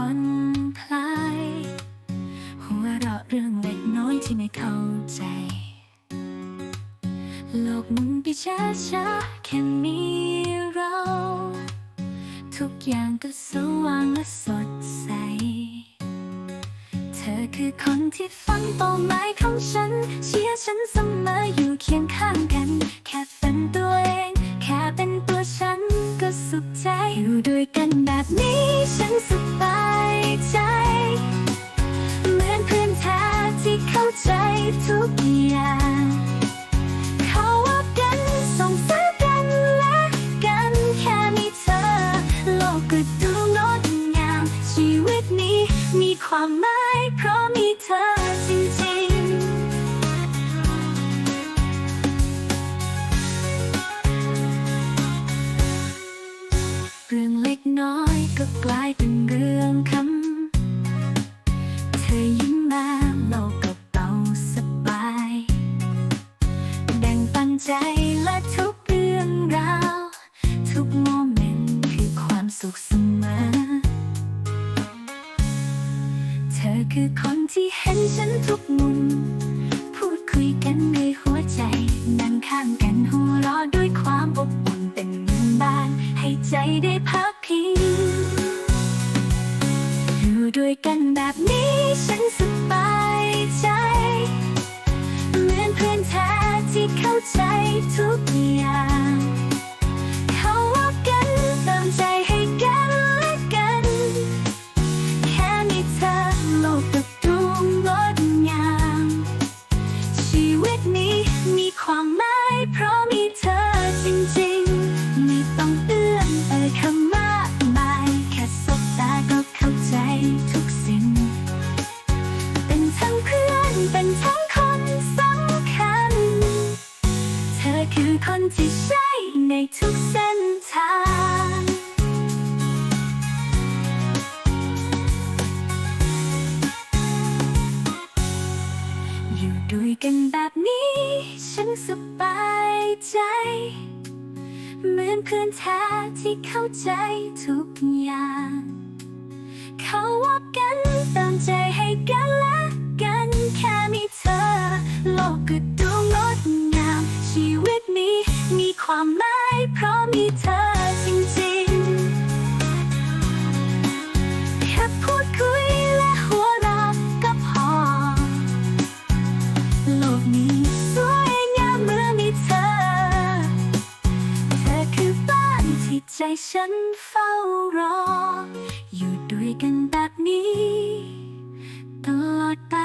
ผ่อนคลายหัวเราะเรื่องเล็กน้อยที่ไม่เข้าใจ โลกมุนไปช้าช้าแค่มีเรา ทุกอย่างก็สว่างและสดใส เธอคือคนที่ฟังต่อาหมายของฉัน เชียร์ฉันเสมออยู่เคียงข้างกัน แค่เป็นตัวเอง แค่เป็นตัวฉันก็สุขใจอยู่ด้วยกัน ทุกอย่างเขาว่ากันส่งเสริมกันและกันแค่มีเธอ โลกก็ดูงดงาม ชีวิตนี้มีความหมายเพราะมีเธอจริงๆ เรื่องเล็กน้อยก็กลายเป็น ใจและทุกเรื่องราว ทุกโมเมนต์คือความสุขเสมอ เธอคือคนที่เห็นฉันทุกมุม พูดคุยกันด้วยหัวใจ นั่งข้างกันหัวเราะด้วยความอบอุ่นเป็นเหมือนบ้าน ให้ใจได้พักพิงอยู่ด้วยกันแบบนี้ฉันสบายใจ ที่ใช่ในทุกเส้นทางอยู่ด้วยกันแบบนี้ ฉันสบายใจ เหมือนเพื่อนแท้ที่เข้าใจทุกอย่าง เขาว่ากันติมใจให้กัน ความหมายเพราะมีเธอจริงๆ แค่พูดคุยและหัวเราะก็พอ โลกนี้สวยงามเมื่อมีเธอ เธอคือบ้านที่ใจฉันเฝ้ารอ อยู่ด้วยกันแบบนี้ ตลอดไป